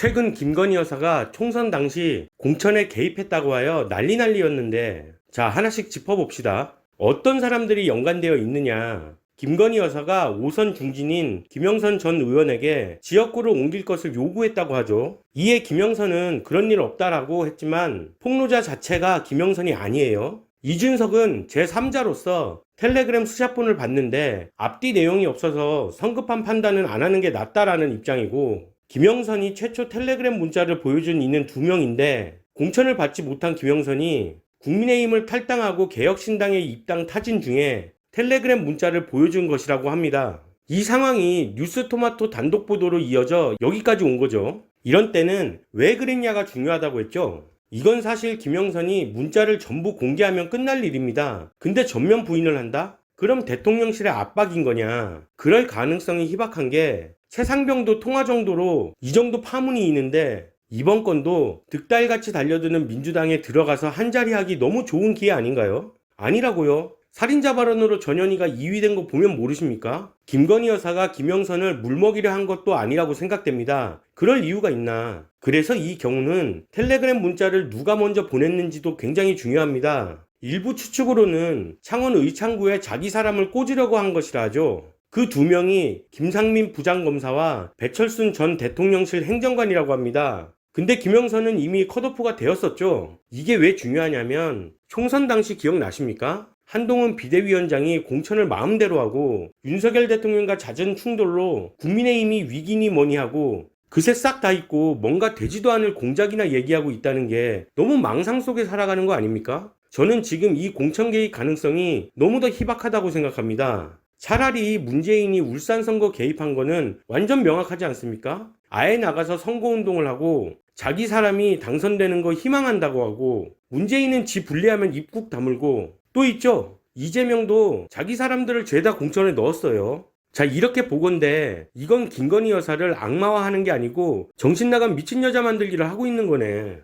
최근 김건희 여사가 총선 당시 공천에 개입했다고 하여 난리 난리였는데 자 하나씩 짚어봅시다. 어떤 사람들이 연관되어 있느냐. 김건희 여사가 5선 중진인 김영선 전 의원에게 지역구를 옮길 것을 요구했다고 하죠. 이에 김영선은 그런 일 없다라고 했지만 폭로자 자체가 김영선이 아니에요. 이준석은 제3자로서 텔레그램 수샷본을 봤는데 앞뒤 내용이 없어서 성급한 판단은 안 하는 게 낫다라는 입장이고 김영선이 최초 텔레그램 문자를 보여준 이는 두 명인데 공천을 받지 못한 김영선이 국민의힘을 탈당하고 개혁신당에 입당 타진 중에 텔레그램 문자를 보여준 것이라고 합니다. 이 상황이 뉴스토마토 단독 보도로 이어져 여기까지 온 거죠. 이런 때는 왜 그랬냐가 중요하다고 했죠. 이건 사실 김영선이 문자를 전부 공개하면 끝날 일입니다. 근데 전면 부인을 한다? 그럼 대통령실의 압박인 거냐? 그럴 가능성이 희박한 게 최상병도 통화 정도로 이 정도 파문이 있는데 이번 건도 득달같이 달려드는 민주당에 들어가서 한자리 하기 너무 좋은 기회 아닌가요? 아니라고요. 살인자 발언으로 전현희가 2위 된 거 보면 모르십니까? 김건희 여사가 김영선을 물먹이려 한 것도 아니라고 생각됩니다. 그럴 이유가 있나? 그래서 이 경우는 텔레그램 문자를 누가 먼저 보냈는지도 굉장히 중요합니다. 일부 추측으로는 창원 의창구에 자기 사람을 꽂으려고 한 것이라 하죠. 그 두 명이 김상민 부장검사와 배철순 전 대통령실 행정관이라고 합니다. 근데 김영선은 이미 컷오프가 되었었죠. 이게 왜 중요하냐면 총선 당시 기억나십니까? 한동훈 비대위원장이 공천을 마음대로 하고 윤석열 대통령과 잦은 충돌로 국민의힘이 위기니 뭐니 하고 그새 싹다 잊고 뭔가 되지도 않을 공작이나 얘기하고 있다는 게 너무 망상 속에 살아가는 거 아닙니까? 저는 지금 이 공천 개입 가능성이 너무 더 희박하다고 생각합니다. 차라리 문재인이 울산 선거 개입한 거는 완전 명확하지 않습니까? 아예 나가서 선거운동을 하고 자기 사람이 당선되는 거 희망한다고 하고 문재인은 지 분리하면 입국 다물고 또 있죠. 이재명도 자기 사람들을 죄다 공천에 넣었어요. 자, 이렇게 보건데 이건 김건희 여사를 악마화하는 게 아니고 정신 나간 미친 여자 만들기를 하고 있는 거네.